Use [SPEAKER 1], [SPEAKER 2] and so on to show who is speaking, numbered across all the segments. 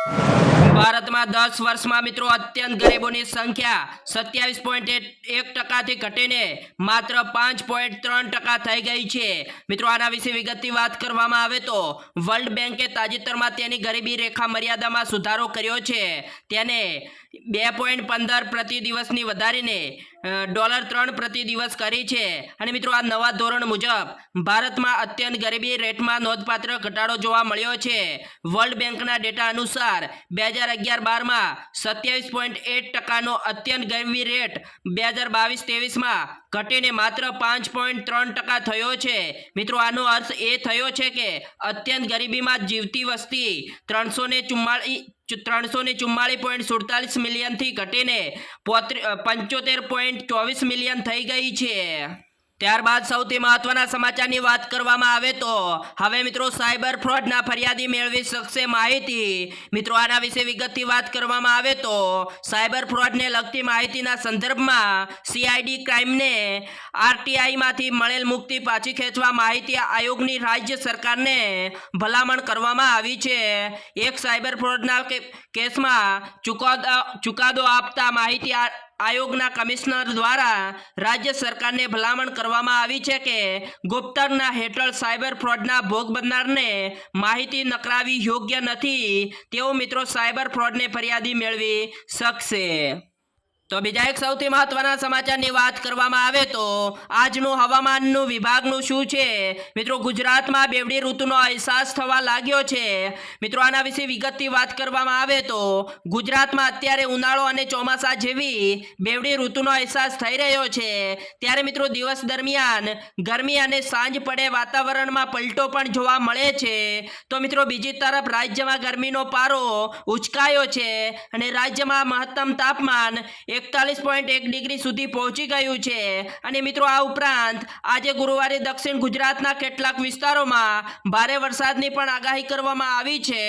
[SPEAKER 1] ભારતમાં દસ વર્ષમાં મિત્રો અત્યંત ગરીબોની સંખ્યા સત્યાવીસ પોઈન્ટ એક ટકાથી ઘટીને માત્ર પાંચ પોઈન્ટ ત્રણ ટકા થઈ ગઈ છે. મિત્રો, આના વિશે વિગતની વાત કરવામાં આવે તો વર્લ્ડ બેંકે તાજેતરમાં તેની ગરીબી રેખા મર્યાદામાં સુધારો કર્યો છે. તેને બે પોઈન્ટ પંદર પ્રતિ દિવસની વધારીને ડોલર ત્રણ પ્રતિ દિવસ કરી છે. અને મિત્રો, આ નવા ધોરણ મુજબ ભારતમાં અત્યંત ગરીબી રેટમાં નોંધપાત્ર ઘટાડો જોવા મળ્યો છે. વર્લ્ડ બેંકના ડેટા અનુસાર બે હજાર અગિયાર બારમાં સત્યાવીસ પોઈન્ટ એટ ટકાનો અત્યંત ગરીબી રેટ બે હજાર બાવીસ ત્રેવીસમાં ઘટીને માત્ર પાંચ પોઈન્ટ ત્રણ ટકા થયો છે. મિત્રો, આનો અર્થ એ થયો છે કે અત્યંત ગરીબીમાં જીવતી વસ્તી ત્રણસો ને ચુમ્માળીસ ત્રણસો ને ચુમ્માળીસ પોઈન્ટ સુડતાલીસ મિલિયનથી ઘટીને પંચોતેર પોઈન્ટ ચોવીસ મિલિયન થઈ ગઈ છે. ત્યારબાદ સૌથી મહત્વના સમાચારની વાત કરવામાં આવે તો હવે મિત્રો સાયબર ફ્રોડના ફરિયાદી મેળવી શકશે માહિતી. મિત્રો, આના વિશે વિગતથી વાત કરવામાં આવે તો સાયબર ફ્રોડને લગતી માહિતીના સંદર્ભમાં સીઆઈડી ક્રાઇમને આરટીઆઈમાંથી મળેલ મુક્તિ પાછી ખેંચવા માહિતી આયોગની રાજ્ય સરકારને ભલામણ કરવામાં આવી છે. એક સાયબર ફ્રોડના કેસમાં ચુકાદો ચુકાદો આપતા માહિતી આયોગના કમિશનર દ્વારા રાજ્ય સરકારને ભલામણ કરવામાં આવી છે કે ગુપ્તરના હેઠળ સાયબર ફ્રોડના ભોગ બનનારને માહિતી નકરાવી યોગ્ય નથી. તેઓ મિત્રો, સાયબર ફ્રોડને ફરિયાદી મેળવી શકશે. તો બીજા એક સૌથી મહત્વના સમાચારની વાત કરવામાં આવે તો આજનું હવામાનનું વિભાગનું શું છે? મિત્રો, ગુજરાતમાં બેવડી ઋતુનો અહેસાસ થવા લાગ્યો છે. મિત્રો, આના વિશે વિગતથી વાત કરવામાં આવે તો ગુજરાતમાં અત્યારે ઉનાળો અને ચોમાસા જેવી બેવડી ઋતુનો અહેસાસ થઈ રહ્યો છે. ત્યારે મિત્રો, દિવસ દરમિયાન ગરમી અને સાંજ પડે વાતાવરણમાં પલટો પણ જોવા મળે છે. તો મિત્રો, બીજી તરફ રાજ્યમાં ગરમીનો પારો ઉચકાયો છે અને રાજ્યમાં મહત્તમ તાપમાન એકતાલીસ પોઈન્ટ એક ડિગ્રી સુધી પહોંચી ગયું છે. અને મિત્રો, આ ઉપરાંત આજે ગુરુવારે દક્ષિણ ગુજરાતના કેટલાક વિસ્તારોમાં ભારે વરસાદની પણ આગાહી કરવામાં આવી છે.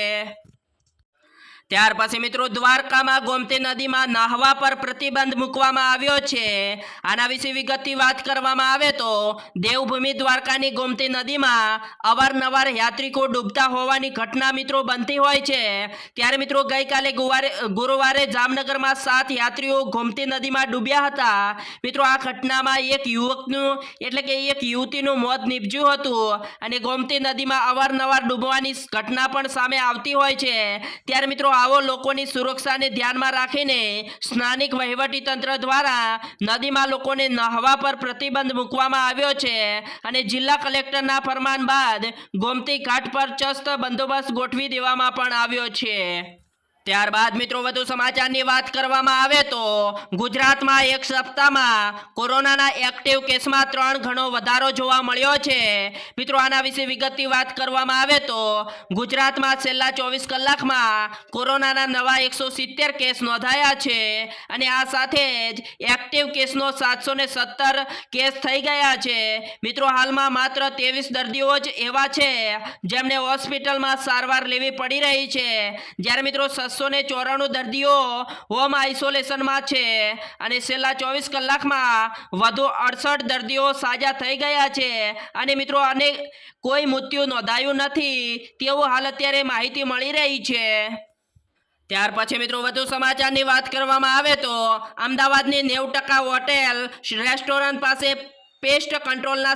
[SPEAKER 1] ત્યાર પછી મિત્રો દ્વારકામાં ગોમતી નદીમાં નાહવા પર પ્રતિબંધ મૂકવામાં આવ્યો છે. આના વિશે વિગતથી વાત કરવામાં આવે તો દેવભૂમિ દ્વારકાની ગોમતી નદીમાં અવારનવાર યાત્રિકો ડૂબતા હોવાની ઘટના મિત્રો બનતી હોય છે. ત્યારે મિત્રો ગઈકાલે ગુરુવારે જામનગરમાં સાત યાત્રીઓ ગોમતી નદીમાં ડૂબ્યા હતા. મિત્રો આ ઘટનામાં એક યુવકનું, એટલે કે એક યુવતીનું મોત નીપજ્યું હતું અને ગોમતી નદીમાં અવારનવાર ડૂબવાની ઘટના પણ સામે આવતી હોય છે. ત્યારે મિત્રો આવો લોકોની સુરક્ષાને ધ્યાનમાં રાખીને સ્થાનિક વહીવટી તંત્ર દ્વારા નદીમાં લોકોને નહાવા પર પ્રતિબંધ મૂકવામાં આવ્યો છે અને જિલ્લા કલેક્ટરના ફરમાન બાદ ગોમતી ઘાટ પર ચસ્ત બંદોબસ્ત ગોઠવી દેવામાં પણ આવ્યો છે. ત્યારબાદ મિત્રો વધુ સમાચારની વાત કરવામાં આવે તો ગુજરાતમાં એક સપ્તાહમાં કોરોનાના એક્ટિવ કેસમાં ત્રણ ઘણો વધારો જોવા મળ્યો છે. મિત્રો, આના વિશે વિગતની વાત કરવામાં આવે તો ગુજરાતમાં છેલ્લા ચોવીસ કલાકમાં કોરોનાના નવા એકસો સિત્તેર કેસ નોંધાયા છે અને આ સાથે જ એક્ટિવ કેસનો સાતસો ને સત્તર કેસ થઈ ગયા છે. મિત્રો, હાલમાં માત્ર ત્રેવીસ દર્દીઓ જ એવા છે જેમને હોસ્પિટલમાં સારવાર લેવી પડી રહી છે. જ્યારે મિત્રો છસો ને ચોરાણું દર્દીઓ હોમ આઇસોલેશનમાં છે. અને છેલ્લા ચોવીસ કલાકમાં વધુ અડસઠ દર્દીઓ સાજા થઈ ગયા છે. અને મિત્રો, અને કોઈ મૃત્યુ નોંધાયું નથી તેવું હાલ અત્યારે માહિતી મળી રહી છે. ત્યાર પછી મિત્રો, વધુ સમાચારની વાત કરવામાં આવે તો અમદાવાદની નેવું ટકા હોટેલ, રેસ્ટોરન્ટ પાસે પેસ્ટ કંટ્રોલના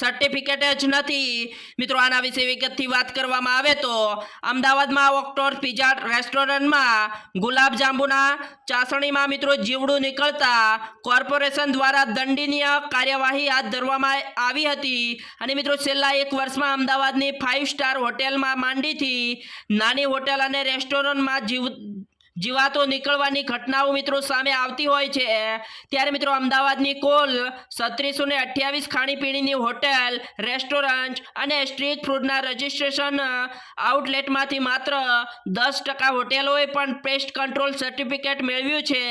[SPEAKER 1] સર્ટિફિકેટ જ નથી. મિત્રો, આના વિશે વિગતથી વાત કરવામાં આવે તો, અમદાવાદમાં ઓક્ટોર પિઝા રેસ્ટોરન્ટમાં ગુલાબ જાંબુના ચાસણીમાં મિત્રો જીવડું નીકળતા કોર્પોરેશન દ્વારા દંડનીય કાર્યવાહી હાથ ધરવામાં આવી હતી. અને મિત્રો, છેલ્લા એક વર્ષમાં અમદાવાદની ફાઇવ સ્ટાર હોટેલમાં માંડીથી નાની હોટેલ અને રેસ્ટોરન્ટમાં જીવ જીવાતો નીકળવાની ઘટનાઓ મિત્રો સામે આવતી હોય છે. ત્યારે મિત્રો અમદાવાદની કુલ સત્રીસો ને અઠ્યાવીસ ખાણીપીણીની હોટેલ, રેસ્ટોરન્ટ અને સ્ટ્રીટ ફૂડના રજિસ્ટ્રેશન આઉટલેટમાંથી માત્ર દસ ટકા હોટેલોએ પણ પેસ્ટ કંટ્રોલ સર્ટિફિકેટ મેળવ્યું છે.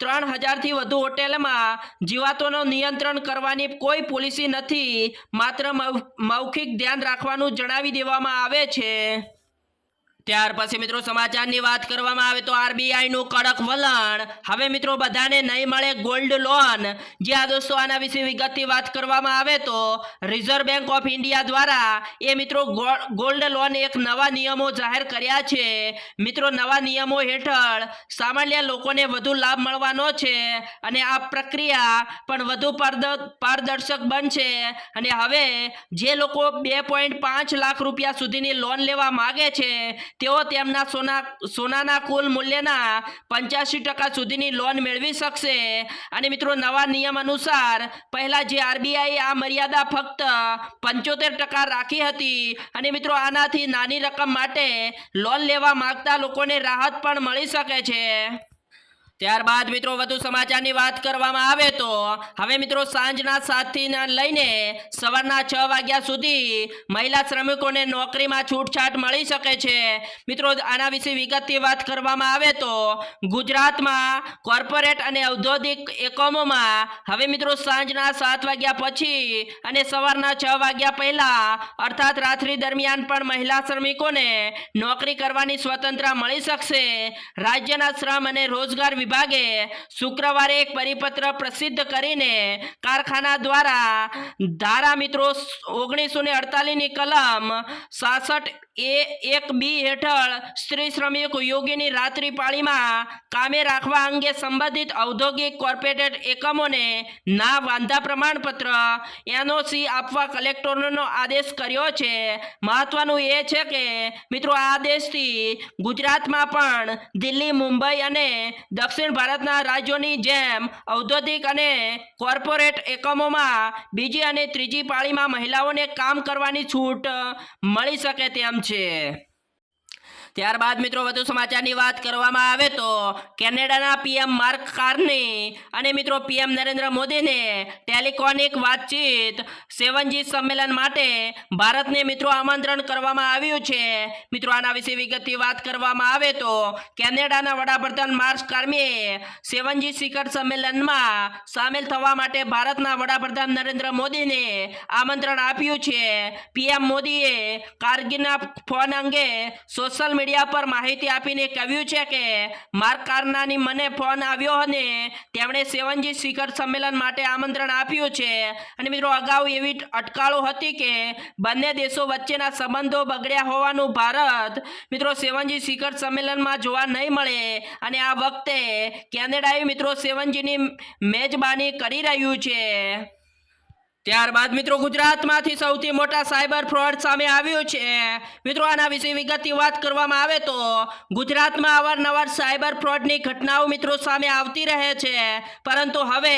[SPEAKER 1] ત્રણ હજારથી વધુ હોટેલમાં જીવાતોનું નિયંત્રણ કરવાની કોઈ પોલિસી નથી. માત્ર મૌખિક ધ્યાન રાખવાનું જણાવી દેવામાં આવે છે. ત્યાર પછી મિત્રો સમાચારની વાત કરવામાં આવે તો આરબીઆઈનું કડક વલણ. હવે મિત્રો બધાને નહીં મળે ગોલ્ડ લોન. જે આ દોસ્તો આના વિશે વિગતથી વાત કરવામાં આવે તો રિઝર્વ બેંક ઓફ ઇન્ડિયા દ્વારા એ મિત્રો ગોલ્ડ લોન એક નવા નિયમો જાહેર કર્યા છે. મિત્રો નવા નિયમો હેઠળ સામાન્ય લોકોને વધુ લાભ મળવાનો છે અને આ પ્રક્રિયા પણ વધુ પારદ- પારદર્શક બનશે. અને હવે જે લોકો બે પોઈન્ટ પાંચ લાખ રૂપિયા સુધીની લોન લેવા માગે છે તેઓ તેમના સોના, સોનાના કુલ મૂલ્યના પંચ્યાસી ટકા સુધીની લોન મેળવી શકશે. અને મિત્રો, નવા નિયમ અનુસાર પહેલાં જે આરબીઆઈ આ મર્યાદા ફક્ત પંચોતેર ટકા રાખી હતી અને મિત્રો, આનાથી નાની રકમ માટે લોન લેવા માંગતા લોકોને રાહત પણ મળી શકે છે. ત્યારબાદ મિત્રો વધુ સમાચારની વાત કરવામાં આવે તો હવે મિત્રો સાંજના સાતથી લઈને સવારના છ વાગ્યા સુધી મહિલા શ્રમિકોને નોકરીમાં છૂટછાટ મળી શકે છે. મિત્રો આના વિશે વિગતથી વાત કરવામાં આવે તો ગુજરાતમાં કોર્પોરેટ અને ઔદ્યોગિક એકમોમાં હવે મિત્રો સાંજના સાત વાગ્યા પછી અને સવારના છ વાગ્યા પહેલા અર્થાત રાત્રિ દરમિયાન પણ મહિલા શ્રમિકોને નોકરી કરવાની સ્વતંત્રતા મળી શકશે. રાજ્યના શ્રમ અને રોજગાર વિભાગે શુક્રવારે એક પરિપત્ર પ્રસિદ્ધ કરીને કારખાના દ્વારા ધારા મિત્રો ઓગણીસો ને અડતાલીસની કલમ સાસઠ એ એક બી હેઠળ સ્ત્રી શ્રમિક યોગીની રાત્રિ પાળીમાં કામે રાખવા અંગે સંબંધિત ઔદ્યોગિક કોર્પોરેટ એકમોને ના વાંધા પ્રમાણપત્ર એનઓસી આપવા કલેક્ટરનો આદેશ કર્યો છે. મહત્વનું એ છે કે મિત્રો આ આદેશથી ગુજરાતમાં પણ દિલ્હી, મુંબઈ અને દક્ષિણ ભારતના રાજ્યોની જેમ ઔદ્યોગિક અને કોર્પોરેટ એકમોમાં બીજી અને ત્રીજી પાળીમાં મહિલાઓને કામ કરવાની છૂટ મળી શકે તેમ છે. ત્યારબાદ મિત્રો વધુ સમાચારની વાત કરવામાં આવે તો કેનેડાના પીએમ માર્ક કાર્ની અને મિત્રો પીએમ નરેન્દ્ર મોદીને ટેલિકોનિક વાતચીત સેવનજી સંમેલન માટે ભારતને મિત્રો આમંત્રણ કરવામાં આવ્યું છે. મિત્રો આના વિશે વિગતથી વાત કરવામાં આવે તો કેનેડાના વડાપ્રધાન માર્ક કાર્મીએ સેવનજી શિખર સંમેલનમાં સામેલ થવા માટે ભારતના વડાપ્રધાન નરેન્દ્ર મોદીને આમંત્રણ આપ્યું છે. પીએમ મોદીએ કારગિલના ફોન અંગે સોશિયલ મીડિયા પર માહિતી આપીને કહ્યું છે કે માર્ક કારનાની મને ફોન આવ્યો અને તેમણે સેવનજી શિખર સંમેલન માટે આમંત્રણ આપ્યું છે. અને મિત્રો, અગાઉ એવી અટકાળો હતી કે બંને દેશો વચ્ચેના સંબંધો બગડ્યા હોવાનું ભારત, મિત્રો, સેવનજી શિખર સંમેલનમાં જોવા નહીં મળે. અને આ વખતે કેનેડાએ, મિત્રો, સેવનજીની મેજબાની કરી રહ્યું છે. ત્યારબાદ મિત્રો ગુજરાતમાંથી સૌથી મોટા સાયબર ફ્રોડ સામે આવ્યું છે. મિત્રો, આના વિશે વિગતની વાત કરવામાં આવે તો ગુજરાતમાં અવારનવાર સાયબર ફ્રોડની ઘટનાઓ મિત્રો સામે આવતી રહે છે. પરંતુ હવે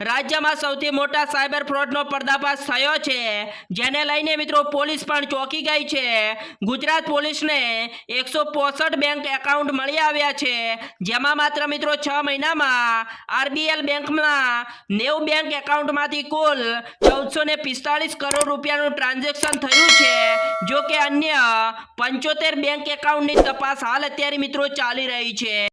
[SPEAKER 1] રાજ્યમાં સૌથી મોટા સાયબર ફ્રોડનો પર્દાફાશ થયો છે. જેને લઈને મિત્રો પોલીસ પણ ચોંકી ગઈ છે. ગુજરાત પોલીસને એકસો બેંક એકાઉન્ટ મળી આવ્યા છે. જેમાં માત્ર મિત્રો છ મહિનામાં આરબીએલ બેંકમાં નેવું બેંક એકાઉન્ટમાંથી કુલ ચૌદસો ને પિસ્તાળીસ કરોડ રૂપિયાનું ટ્રાન્ઝેક્શન થયું છે. જો કે અન્ય પંચોતેર બેંક એકાઉન્ટની તપાસ હાલ અત્યારે મિત્રો ચાલી રહી છે.